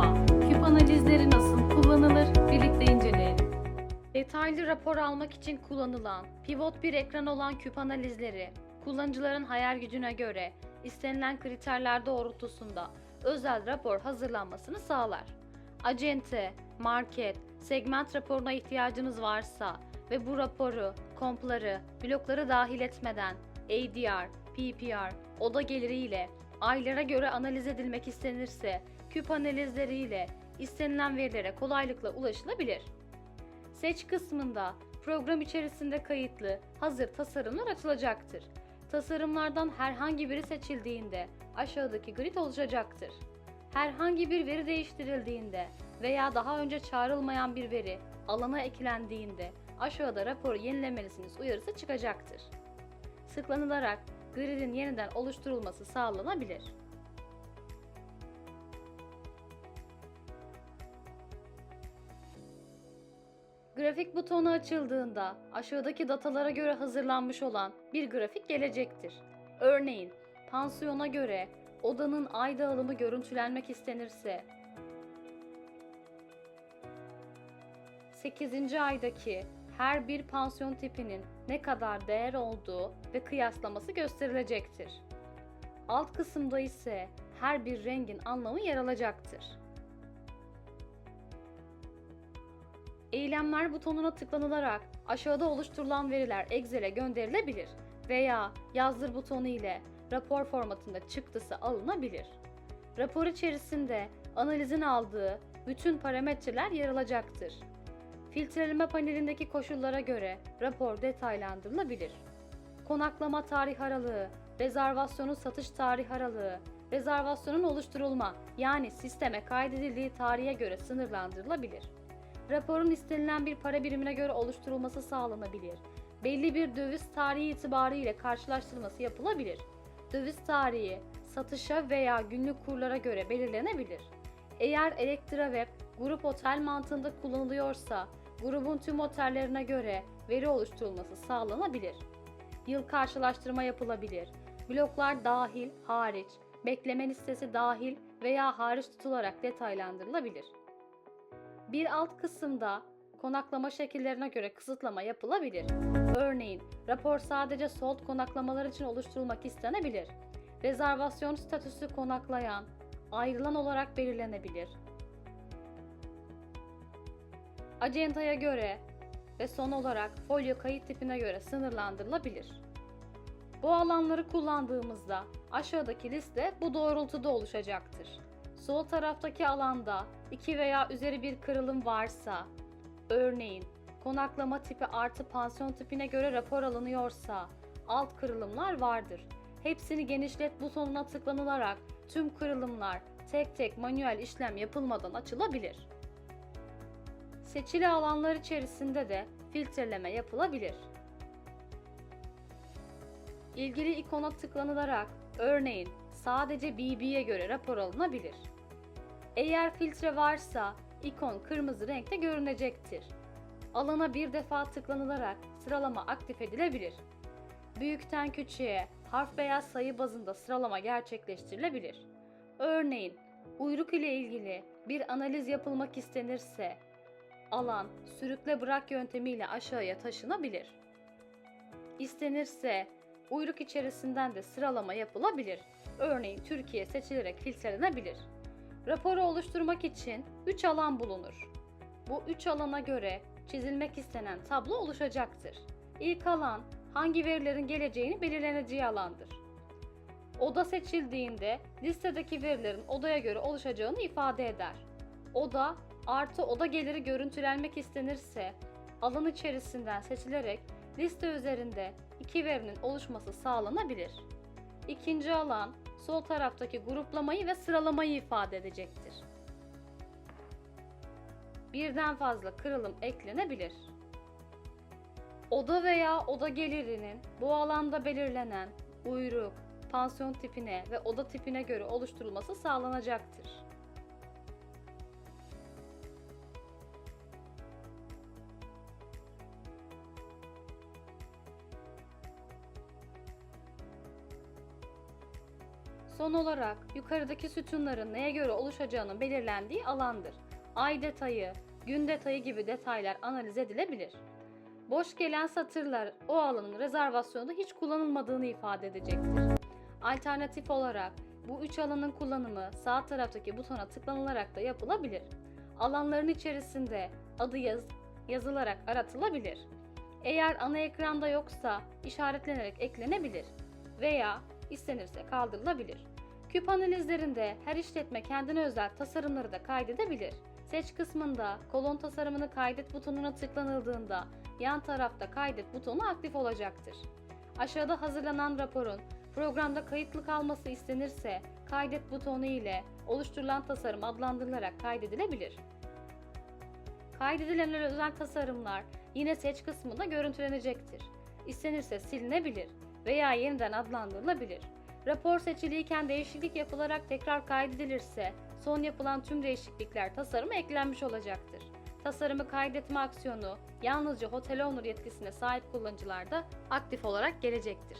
Merhaba, küp analizleri nasıl kullanılır birlikte inceleyelim. Detaylı rapor almak için kullanılan pivot bir ekran olan küp analizleri, kullanıcıların hayal gücüne göre istenilen kriterler doğrultusunda özel rapor hazırlanmasını sağlar. Acente, market, segment raporuna ihtiyacınız varsa ve bu raporu, kompları, blokları dahil etmeden ADR, PPR, oda geliri ile aylara göre analiz edilmek istenirse küp analizleriyle istenilen verilere kolaylıkla ulaşılabilir. Seç kısmında program içerisinde kayıtlı hazır tasarımlar açılacaktır. Tasarımlardan herhangi biri seçildiğinde aşağıdaki grid oluşacaktır. Herhangi bir veri değiştirildiğinde veya daha önce çağrılmayan bir veri alana eklendiğinde aşağıda raporu yenilemelisiniz uyarısı çıkacaktır. Sıklanılarak gridin yeniden oluşturulması sağlanabilir. Grafik butonu açıldığında aşağıdaki datalara göre hazırlanmış olan bir grafik gelecektir. Örneğin pansiyona göre odanın ay dağılımı görüntülenmek istenirse 8. aydaki her bir pansiyon tipinin ne kadar değer olduğu ve kıyaslaması gösterilecektir. Alt kısımda ise her bir rengin anlamı yer alacaktır. Eylemler butonuna tıklanılarak aşağıda oluşturulan veriler Excel'e gönderilebilir veya yazdır butonu ile rapor formatında çıktısı alınabilir. Rapor içerisinde analizin aldığı bütün parametreler yer alacaktır. Filtreleme panelindeki koşullara göre rapor detaylandırılabilir. Konaklama tarih aralığı, rezervasyonun satış tarih aralığı, rezervasyonun oluşturulma yani sisteme kaydedildiği tarihe göre sınırlandırılabilir. Raporun istenilen bir para birimine göre oluşturulması sağlanabilir. Belli bir döviz tarihi itibarıyla karşılaştırılması yapılabilir. Döviz tarihi satışa veya günlük kurlara göre belirlenebilir. Eğer Elektra Web grup otel mantığında kullanılıyorsa grubun tüm otellerine göre veri oluşturulması sağlanabilir. Yıl karşılaştırma yapılabilir. Bloklar dahil, hariç, bekleme listesi dahil veya hariç tutularak detaylandırılabilir. Bir alt kısımda konaklama şekillerine göre kısıtlama yapılabilir. Örneğin, rapor sadece sold konaklamalar için oluşturulmak istenebilir. Rezervasyon statüsü konaklayan, ayrılan olarak belirlenebilir. Acentaya göre ve son olarak folyo kayıt tipine göre sınırlandırılabilir. Bu alanları kullandığımızda aşağıdaki liste bu doğrultuda oluşacaktır. Sol taraftaki alanda 2 veya üzeri bir kırılım varsa, örneğin konaklama tipi artı pansiyon tipine göre rapor alınıyorsa, alt kırılımlar vardır. Hepsini genişlet butonuna tıklanılarak tüm kırılımlar tek tek manuel işlem yapılmadan açılabilir. Seçili alanlar içerisinde de filtreleme yapılabilir. İlgili ikona tıklanılarak örneğin sadece BB'ye göre rapor alınabilir. Eğer filtre varsa ikon kırmızı renkte görünecektir. Alana bir defa tıklanılarak sıralama aktif edilebilir. Büyükten küçüğe harf veya sayı bazında sıralama gerçekleştirilebilir. Örneğin uyruk ile ilgili bir analiz yapılmak istenirse alan sürükle bırak yöntemiyle aşağıya taşınabilir. İstenirse uyruk içerisinden de sıralama yapılabilir. Örneğin Türkiye seçilerek filtrelenebilir. Raporu oluşturmak için 3 alan bulunur. Bu 3 alana göre çizilmek istenen tablo oluşacaktır. İlk alan hangi verilerin geleceğini belirleneceği alandır. Oda seçildiğinde listedeki verilerin odaya göre oluşacağını ifade eder. Oda artı oda geliri görüntülenmek istenirse alan içerisinden seçilerek liste üzerinde iki verinin oluşması sağlanabilir. İkinci alan sol taraftaki gruplamayı ve sıralamayı ifade edecektir. Birden fazla kırılım eklenebilir. Oda veya oda gelirinin bu alanda belirlenen uyruk, pansiyon tipine ve oda tipine göre oluşturulması sağlanacaktır. Son olarak yukarıdaki sütunların neye göre oluşacağının belirlendiği alandır. Ay detayı, gün detayı gibi detaylar analiz edilebilir. Boş gelen satırlar o alanın rezervasyonda hiç kullanılmadığını ifade edecektir. Alternatif olarak bu üç alanın kullanımı sağ taraftaki butona tıklanılarak da yapılabilir. Alanların içerisinde adı yaz, yazılarak aratılabilir. Eğer ana ekranda yoksa işaretlenerek eklenebilir veya istenirse kaldırılabilir. Küp analizlerinde her işletme kendine özel tasarımları da kaydedebilir. Seç kısmında kolon tasarımını kaydet butonuna tıklanıldığında yan tarafta kaydet butonu aktif olacaktır. Aşağıda hazırlanan raporun programda kayıtlı kalması istenirse kaydet butonu ile oluşturulan tasarım adlandırılarak kaydedilebilir. Kaydedilen özel tasarımlar yine seç kısmında görüntülenecektir. İstenirse silinebilir veya yeniden adlandırılabilir. Rapor seçiliyken değişiklik yapılarak tekrar kaydedilirse son yapılan tüm değişiklikler tasarıma eklenmiş olacaktır. Tasarımı kaydetme aksiyonu yalnızca Hotel Owner yetkisine sahip kullanıcılarda aktif olarak gelecektir.